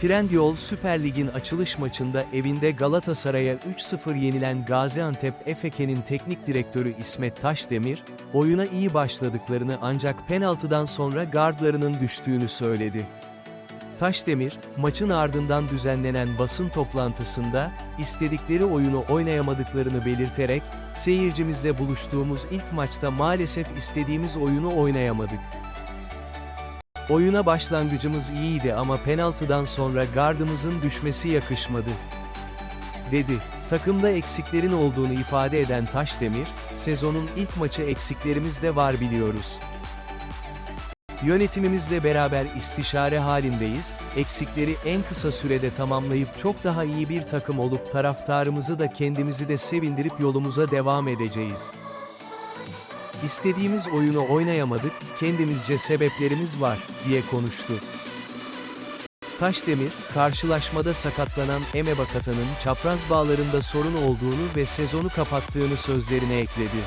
Trendyol Süper Lig'in açılış maçında evinde Galatasaray'a 3-0 yenilen Gaziantep Efeke'nin teknik direktörü İsmet Taşdemir, oyuna iyi başladıklarını ancak penaltıdan sonra gardlarının düştüğünü söyledi. Taşdemir, maçın ardından düzenlenen basın toplantısında, istedikleri oyunu oynayamadıklarını belirterek, seyircimizle buluştuğumuz ilk maçta maalesef istediğimiz oyunu oynayamadık. Oyuna başlangıcımız iyiydi ama penaltıdan sonra gardımızın düşmesi yakışmadı. Dedi. Takımda eksiklerin olduğunu ifade eden Taşdemir, sezonun ilk maçı eksiklerimiz de var biliyoruz. Yönetimimizle beraber istişare halindeyiz, eksikleri en kısa sürede tamamlayıp çok daha iyi bir takım olup taraftarımızı da kendimizi de sevindirip yolumuza devam edeceğiz. İstediğimiz oyunu oynayamadık, kendimizce sebeplerimiz var, diye konuştu. Taşdemir, karşılaşmada sakatlanan Eme Bakatan'ın çapraz bağlarında sorun olduğunu ve sezonu kapattığını sözlerine ekledi.